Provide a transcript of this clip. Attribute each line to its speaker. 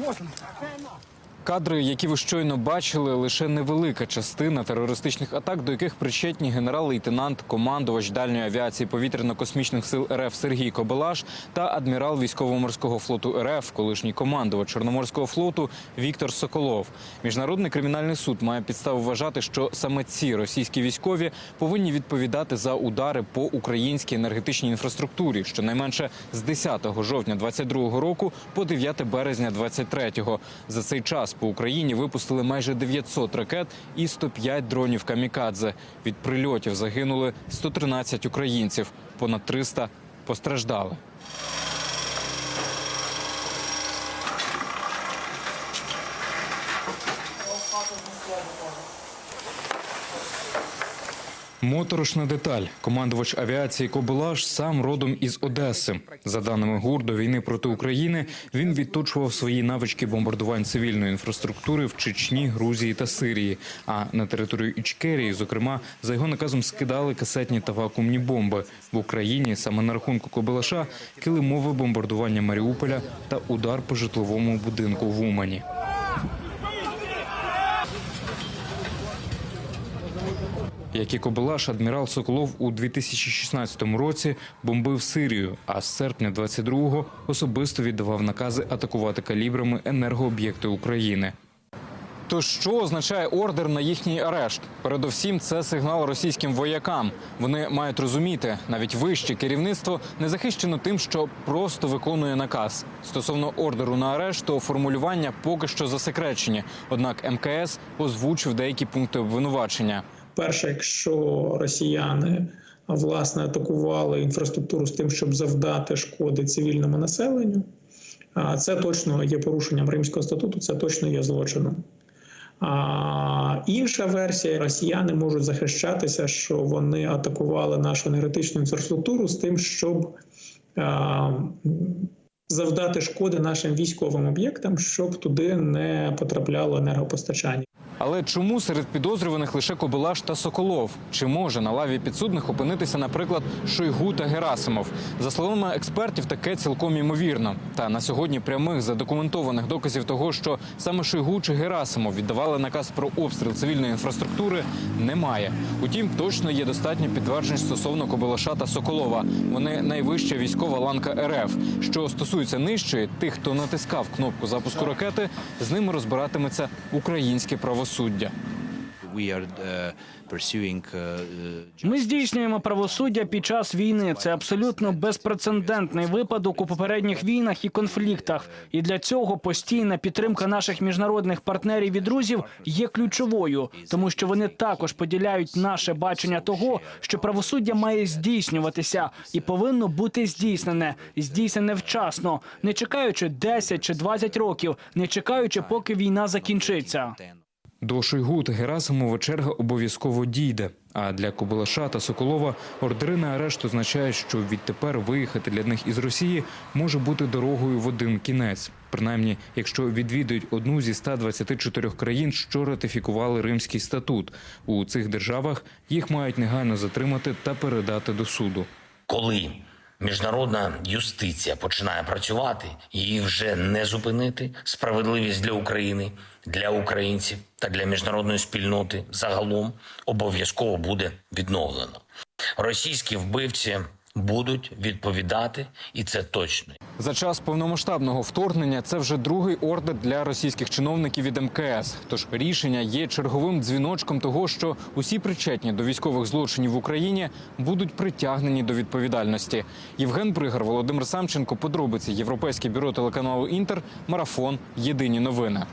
Speaker 1: 我操 Кадри, які ви щойно бачили, лише невелика частина терористичних атак, до яких причетні генерал-лейтенант, командувач дальньої авіації повітряно-космічних сил РФ Сергій Кобелаш та адмірал військово-морського флоту РФ, колишній командувач Чорноморського флоту Віктор Соколов. Міжнародний кримінальний суд має підставу вважати, що саме ці російські військові повинні відповідати за удари по українській енергетичній інфраструктурі, щонайменше з 10 жовтня 22 року по 9 березня 23-го. За цей час по Україні випустили майже 900 ракет і 105 дронів камікадзе. Від прильотів загинули 113 українців, понад 300 постраждали. Моторошна деталь. Командувач авіації Кобелаш сам родом із Одеси. За даними ГУР, до війни проти України він відточував свої навички бомбардувань цивільної інфраструктури в Чечні, Грузії та Сирії. А на територію Ічкерії, зокрема, за його наказом скидали касетні та вакуумні бомби в Україні. Саме на рахунку Кобелаша килимове бомбардування Маріуполя та удар по житловому будинку в Умані. Як і Кобелаш, адмірал Соколов у 2016 році бомбив Сирію, а з серпня 22-го особисто віддавав накази атакувати калібрами енергооб'єкти України. То що означає ордер на їхній арешт? Передовсім, це сигнал російським воякам. Вони мають розуміти, навіть вище керівництво не захищено тим, що просто виконує наказ. Стосовно ордеру на арешт, то формулювання поки що засекречені. Однак МКС озвучив деякі пункти обвинувачення.
Speaker 2: Перше, якщо росіяни власне атакували інфраструктуру з тим, щоб завдати шкоди цивільному населенню, це точно є порушенням Римського статуту, це точно є злочином. А інша версія росіяни можуть захищатися, що вони атакували нашу енергетичну інфраструктуру з тим, щоб а, завдати шкоди нашим військовим об'єктам, щоб туди не потрапляло енергопостачання.
Speaker 1: Але чому серед підозрюваних лише Кобилаш та Соколов? Чи може на лаві підсудних опинитися, наприклад, Шойгу та Герасимов? За словами експертів, таке цілком імовірно. Та на сьогодні прямих задокументованих доказів того, що саме Шойгу чи Герасимов віддавали наказ про обстріл цивільної інфраструктури, немає. Утім, точно є достатньо підтверджень стосовно Кобилаша та Соколова. Вони найвища військова ланка РФ. Що стосується нижчої, тих, хто натискав кнопку запуску ракети, з ними розбиратиметься українське правосуддя.
Speaker 3: Are uh, uh, uh,
Speaker 4: Ми здійснюємо правосуддя під час війни. Це абсолютно безпрецедентний випадок у попередніх війнах і конфліктах. І для цього постійна підтримка наших міжнародних партнерів і друзів є ключовою, тому що вони також поділяють наше бачення того, що правосуддя має здійснюватися і повинно бути здійснене, здійснене вчасно, не чекаючи 10 чи 20 років, не чекаючи, поки війна закінчиться.
Speaker 1: До Шойгу та Герасимова черга обов'язково дійде. А для Кобилаша та Соколова ордери арешт означають, що відтепер виїхати для них із Росії може бути дорогою в один кінець. Принаймні, якщо відвідують одну зі 124 країн, що ратифікували Римський статут. У цих державах їх мають негайно затримати та передати до суду.
Speaker 5: Коли міжнародна юстиція починає працювати, її вже не зупинити. Справедливість для України, для українців та для міжнародної спільноти загалом обов'язково буде відновлено. Російські вбивці будуть відповідати, і це точно.
Speaker 1: За час повномасштабного вторгнення це вже другий ордер для російських чиновників від МКС. Тож рішення є черговим дзвіночком того, що усі причетні до військових злочинів в Україні будуть притягнені до відповідальності. Євген Бригар, Володимир Самченко, подробиці Європейське бюро телеканалу Інтер, марафон. Єдині новини.